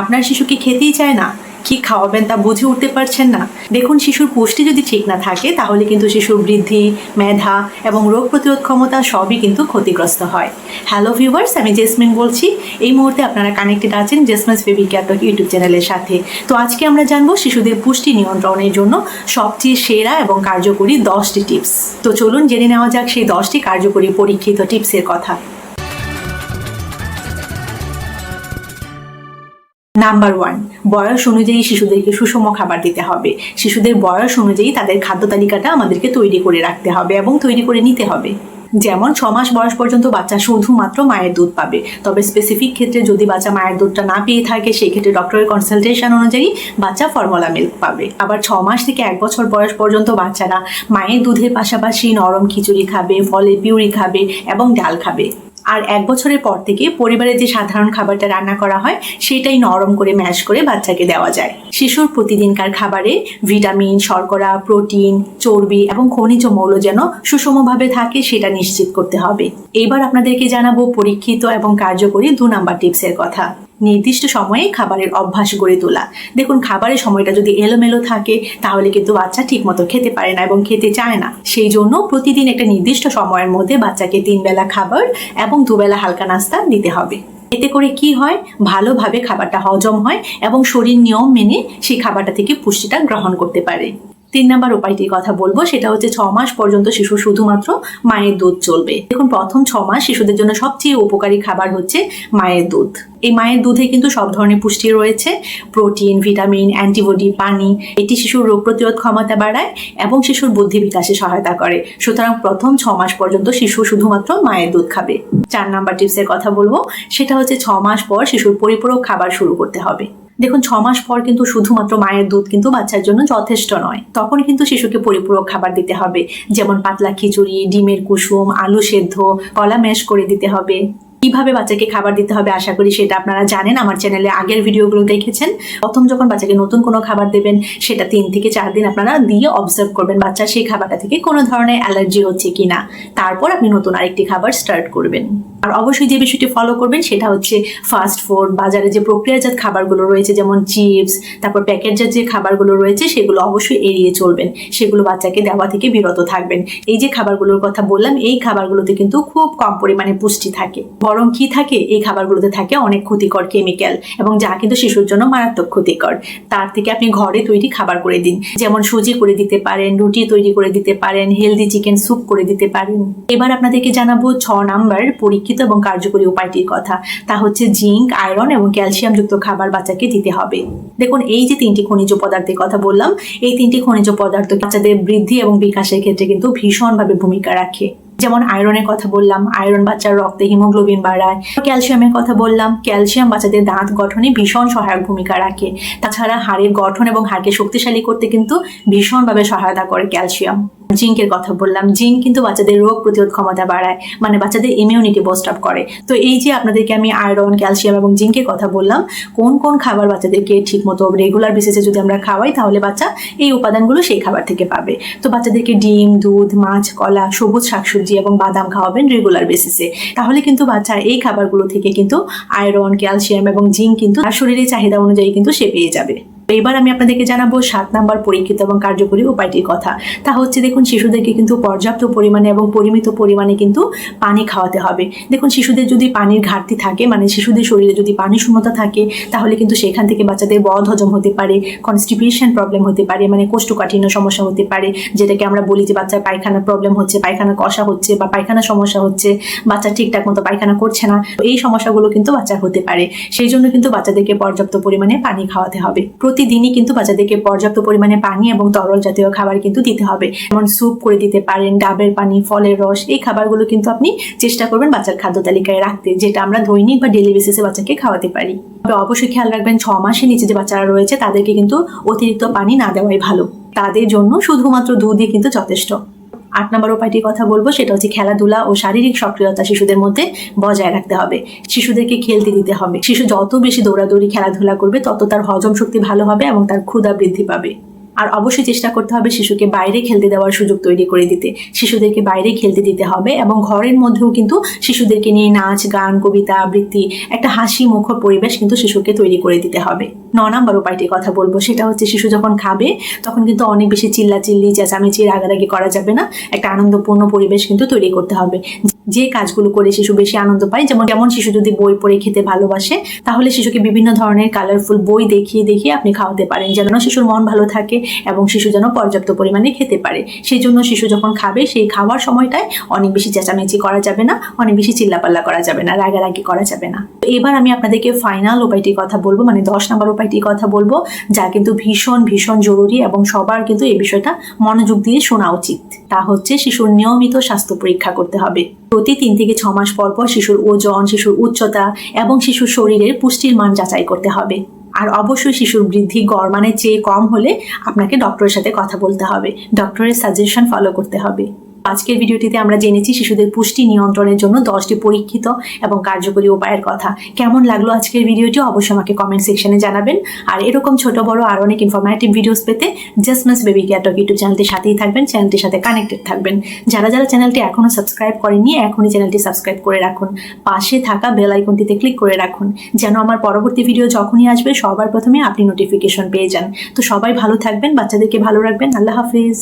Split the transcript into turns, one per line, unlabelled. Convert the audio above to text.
আপনার শিশু কি খেতেই চায় না? কি খাওয়াবেন তা বুঝে উঠতে পারছেন না। দেখুন, শিশুর পুষ্টি যদি ঠিক না থাকে, তাহলে কিন্তু শিশুর বৃদ্ধি, মেধা এবং রোগ প্রতিরোধ ক্ষমতা সবই কিন্তু ক্ষতিগ্রস্ত হয়। হ্যালো ভিউয়ার্স আমি জেসমিন বলছি। এই মুহূর্তে আপনারা কানেক্টেড আছেন জেসমিনস বেবি ক্যাটক ইউটিউব চ্যানেলের সাথে। তো আজকে আমরা জানব শিশুদের পুষ্টি নিয়ন্ত্রণের জন্য সবচেয়ে সেরা এবং কার্যকরী দশটি টিপস। তো চলুন জেনে নেওয়া যাক সেই দশটি কার্যকরী পরীক্ষিত টিপসের কথা। নাম্বার ওয়ান বয়স অনুযায়ী শিশুদেরকে সুষম খাবার দিতে হবে। শিশুদের বয়স অনুযায়ী তাদের খাদ্য তালিকাটা আমাদেরকে তৈরি করে রাখতে হবে এবং তৈরি করে নিতে হবে। যেমন, ছ মাস বয়স পর্যন্ত বাচ্চা শুধুমাত্র মায়ের দুধ পাবে। তবে স্পেসিফিক ক্ষেত্রে যদি বাচ্চা মায়ের দুধটা না পেয়ে থাকে, সেই ক্ষেত্রে ডক্টরের কনসালটেশন অনুযায়ী বাচ্চা ফর্মুলা মিল্ক পাবে। আবার ছ মাস থেকে এক বছর বয়স পর্যন্ত বাচ্চারা মায়ের দুধের পাশাপাশি নরম খিচুড়ি খাবে ফলের পিউরি খাবে এবং ডাল খাবে। আর এক বছরের পর থেকে পরিবারের যে সাধারণ খাবারটা রান্না করা হয়, সেটাই নরম করে ম্যাশ করে বাচ্চাকে দেওয়া যায়। শিশুর প্রতিদিনকার খাবারে ভিটামিন, শর্করা, প্রোটিন, চর্বি এবং খনিজ মৌল যেন সুষমভাবে থাকে, সেটা নিশ্চিত করতে হবে। এবার আপনাদেরকে জানাব পরীক্ষিত এবং কার্যকরী দু নাম্বার টিপসের কথা। নির্দিষ্ট সময়ে খাবারের অভ্যাস গড়ে তোলা। দেখুন, খাবারের সময়টা যদি এলোমেলো থাকে, তাহলে কিন্তু বাচ্চা ঠিকমতো খেতে পারে না এবং খেতে চায় না। সেই জন্য প্রতিদিন একটা নির্দিষ্ট সময়ের মধ্যে বাচ্চাকে তিন বেলা খাবার এবং দুবেলা হালকা নাস্তা দিতে হবে। এতে করে কি হয়? ভালোভাবে খাবারটা হজম হয় এবং শরীর নিয়ম মেনে সেই খাবারটা থেকে পুষ্টিটা গ্রহণ করতে পারে। তিন নাম্বার উপায়টির কথা বলব, সেটা হচ্ছে ছ মাস পর্যন্ত শিশু শুধুমাত্র মায়ের দুধ চলবে। দেখুন, প্রথম ছ মাস শিশুদের জন্য সবচেয়ে উপকারী খাবার হচ্ছে মায়ের দুধ। এই মায়ের দুধে কিন্তু সব ধরনের পুষ্টি রয়েছে, প্রোটিন, ভিটামিন, অ্যান্টিবডি, পানি, এটি শিশুর রোগ প্রতিরোধ ক্ষমতা বাড়ায় এবং শিশুর বুদ্ধি বিকাশে সহায়তা করে। সুতরাং প্রথম ছ মাস পর্যন্ত শিশু শুধুমাত্র মায়ের দুধ খাবে। চার নাম্বার টিপসের কথা বলব, সেটা হচ্ছে ছ মাস পর শিশুর পরিপূরক খাবার শুরু করতে হবে। দেখুন, ছ মাস পর কিন্তু শুধুমাত্র মায়ের দুধ কিন্তু বাচ্চার জন্য যথেষ্ট নয়। তখন কিন্তু শিশুকে পরিপূরক খাবার দিতে হবে। যেমন পাতলা খিচুড়ি, ডিমের কুসুম, আলু সেদ্ধ, কলা ম্যাশ করে দিতে হবে। কীভাবে বাচ্চাকে খাবার দিতে হবে আশা করি সেটা আপনারা জানেন। আমার চ্যানেলে আগের ভিডিওগুলো দেখেছেন। প্রথম যখন বাচ্চাকে নতুন কোনো খাবার দেবেন, সেটা তিন থেকে চার দিন আপনারা দিয়ে অবজার্ভ করবেন বাচ্চা সেই খাবারটা থেকে কোনো ধরনের অ্যালার্জি হচ্ছে কিনা। তারপর আপনি নতুন আরেকটি খাবার স্টার্ট করবেন। আর অবশ্যই যে বিষয়টি ফলো করবেন, সেটা হচ্ছে ফাস্ট ফুড বাজারে যে প্রক্রিয়াজাত খাবারগুলো রয়েছে, যেমন চিপস তারপর প্যাকেটজাত যে খাবারগুলো রয়েছে, সেগুলো অবশ্যই এড়িয়ে চলবেন। সেগুলো বাচ্চাকে দেওয়া থেকে বিরত থাকবেন। এই যে খাবারগুলোর কথা বললাম, এই খাবারগুলোতে কিন্তু খুব কম পরিমাণে পুষ্টি থাকে। বরং কি থাকে, এই খাবারগুলোতে থাকে অনেক ক্ষতিকর কেমিক্যাল এবং যা কিন্তু শিশুর জন্য মারাত্মক ক্ষতিকর। তার থেকে আপনি ঘরে তৈরি খাবার করে দিন। যেমন সুজি করে দিতে পারেন, রুটি তৈরি করে দিতে পারেন হেলদি চিকেন স্যুপ করে দিতে পারেন। এবার আপনাদেরকে জানাব ছ নাম্বার পরীক্ষিত এবং কার্যকরী উপায়টির কথা। তা হচ্ছে জিঙ্ক, আয়রন এবং ক্যালসিয়াম যুক্ত খাবার বাচ্চাকে দিতে হবে। দেখুন, এই যে তিনটি খনিজ পদার্থের কথা বললাম, এই তিনটি খনিজ পদার্থ বাচ্চাদের বৃদ্ধি এবং বিকাশের ক্ষেত্রে কিন্তু ভীষণভাবে ভূমিকা রাখে। যেমন আয়রনের কথা বললাম আয়রন বাচ্চার রক্তে হিমোগ্লোবিন বাড়ায় ক্যালসিয়ামের কথা বললাম ক্যালসিয়াম বাচ্চাদের দাঁত গঠনে ভীষণ সহায়ক ভূমিকা রাখে। তাছাড়া হাড়ের গঠন এবং হাড়কে শক্তিশালী করতে কিন্তু ভীষণভাবে সহায়তা করে ক্যালসিয়াম জিঙ্কের কথা বললাম, জিঙ্ক কিন্তু বাচ্চাদের রোগ প্রতিরোধ ক্ষমতা বাড়ায় মানে বাচ্চাদের ইমিউনিটি বোস্ট আপ করে। তো এই যে আপনাদেরকে আমি আয়রন ক্যালসিয়াম এবং জিঙ্কের কথা বললাম, কোন কোন খাবার বাচ্চাদেরকে ঠিকমতো রেগুলার বেসিসে যদি আমরা খাওয়াই, তাহলে বাচ্চা এই উপাদানগুলো সেই খাবার থেকে পাবে। তো বাচ্চাদেরকে ডিম, দুধ, মাছ, কলা, সবুজ শাকসবজি এবং বাদাম খাওয়াবেন রেগুলার বেসিসে তাহলে কিন্তু বাচ্চা এই খাবারগুলো থেকে কিন্তু আয়রন ক্যালসিয়াম এবং জিঙ্ক কিন্তু তার শরীরের চাহিদা অনুযায়ী কিন্তু সে পেয়ে যাবে। এবার আমি আপনাদেরকে জানাব সাত নাম্বার পরীক্ষিত এবং কার্যকরী উপায়টির কথা। তা হচ্ছে দেখুন, শিশুদেরকে কিন্তু পর্যাপ্ত পরিমাণে এবং পরিমিত পরিমাণে কিন্তু পানি খাওয়াতে হবে। দেখুন, শিশুদের যদি পানির ঘাটতি থাকে মানে শিশুদের শরীরে যদি পানি শূন্যতা থাকে, তাহলে কিন্তু সেখান থেকে বাচ্চাদের বদ হজম হতে পারে কনস্টিপেশন প্রবলেম হতে পারে মানে কোষ্ঠকাঠিন্য সমস্যা হতে পারে, যেটাকে আমরা বলি যে বাচ্চার পায়খানার প্রবলেম হচ্ছে, পায়খানা কষা হচ্ছে বা পায়খানা সমস্যা হচ্ছে, বাচ্চা ঠিকঠাক মতো পায়খানা করছে না এই সমস্যাগুলো কিন্তু বাচ্চার হতে পারে। সেই জন্য কিন্তু বাচ্চাদেরকে পর্যাপ্ত পরিমাণে পানি খাওয়াতে হবে। প্রতিদিনই কিন্তু বাচ্চাদেরকে পর্যাপ্ত পরিমাণে পানি এবং তরল জাতীয় খাবার কিন্তু দিতে হবে। যেমন স্যুপ করে দিতে পারেন, ডাবের পানি, ফলের রস, এই খাবারগুলো কিন্তু আপনি চেষ্টা করবেন বাচ্চার খাদ্য তালিকায় রাখতে, যেটা আমরা দৈনিক বা ডেলি বেসিসে বাচ্চাকে খাওয়াতে পারি। তবে অবশ্যই খেয়াল রাখবেন, ছ মাসের নিচে যে বাচ্চারা রয়েছে, তাদেরকে কিন্তু অতিরিক্ত পানি না দেওয়াই ভালো। তাদের জন্য শুধুমাত্র দুধই কিন্তু যথেষ্ট। আট নম্বর উপায়টির কথা বলব, সেটা হচ্ছে খেলাধুলা ও শারীরিক সক্রিয়তা শিশুদের মধ্যে বজায় রাখতে হবে। শিশুদেরকে খেলতে দিতে হবে। শিশু যত বেশি দৌড়াদৌড়ি খেলাধুলা করবে, তত তার হজম শক্তি ভালো হবে এবং তার ক্ষুধা বৃদ্ধি পাবে। আর অবশ্যই চেষ্টা করতে হবে শিশুকে বাইরে খেলতে দেওয়ার সুযোগ তৈরি করে দিতে। শিশুদেরকে বাইরে খেলতে দিতে হবে এবং ঘরের মধ্যেও কিন্তু শিশুদেরকে নিয়ে নাচ, গান, কবিতা, আবৃত্তি, একটা হাসি মুখর পরিবেশ কিন্তু শিশুকে তৈরি করে দিতে হবে। ন নাম্বার উপায়টির কথা বলব, সেটা হচ্ছে শিশু যখন খাবে, তখন কিন্তু অনেক বেশি চিল্লা চিল্লি চেঁচামেচি, রাগারাগি করা যাবে না। একটা আনন্দপূর্ণ পরিবেশ কিন্তু তৈরি করতে হবে। যে কাজগুলো করে শিশু বেশি আনন্দ পায়, যেমন যেমন শিশু যদি বই পড়ে খেতে ভালোবাসে, তাহলে শিশুকে বিভিন্ন ধরনের কালারফুল বই দেখিয়ে দেখিয়ে আপনি খাওয়াতে পারেন, যেন শিশুর মন ভালো থাকে। এবং শিশু যেন পর্যাপ্ত পরিমাণে খেতে পারে। সেই জন্য শিশু যখন খাবে, সেই খাওয়ার সময়টায় অনেক বেশি চেঁচামেচি করা যাবে না, অনেক বেশি চিল্লাপাল্লা করা যাবে না, রাগারাগি করা যাবে না। তো এবার আমি আপনাদেরকে ফাইনাল উপায়টির কথা বলব মানে দশ নম্বর উপায়টির কথা বলব, যা কিন্তু ভীষণ ভীষণ জরুরি এবং সবার কিন্তু এই বিষয়টা মনোযোগ দিয়ে শোনা উচিত। তা হচ্ছে শিশুর নিয়মিত স্বাস্থ্য পরীক্ষা করতে হবে। প্রতি তিন থেকে ছ মাস পর পর শিশুর ওজন, শিশুর উচ্চতা এবং শিশুর শরীরের পুষ্টির মান যাচাই করতে হবে। আর অবশ্যই শিশুর বৃদ্ধি গড় মানের চেয়ে কম হলে আপনাকে ডক্টরের সাথে কথা বলতে হবে। ডক্টরের সাজেশন ফলো করতে হবে। আজকের ভিডিওটিতে আমরা জেনেছি শিশুদের পুষ্টি নিয়ন্ত্রণের জন্য দশটি পরীক্ষিত এবং কার্যকরী উপায়ের কথা। কেমন লাগল আজকের ভিডিওটি অবশ্যই আমাকে কমেন্ট সেকশনে জানাবেন। আর এরকম ছোট, বড় আর অনেক ইনফরমেটিভ ভিডিওস পেতে জাস্ট মাস বেবি কেয়ার টক ইউটিউব চ্যানেলটির সাথেই থাকবেন চ্যানেলটির সাথে কানেক্টেড থাকবেন। যারা যারা চ্যানেলটি এখনও সাবস্ক্রাইব করেননি, এখনই চ্যানেলটি সাবস্ক্রাইব করে রাখুন। পাশে থাকা বেল আইকনটিতে ক্লিক করে রাখুন, যেন আমার পরবর্তী ভিডিও যখনই আসবে, সবার প্রথমে আপনি নোটিফিকেশন পেয়ে যান। তো সবাই ভালো থাকবেন, বাচ্চাদেরকে ভালো রাখবেন। আল্লাহ হাফিজ।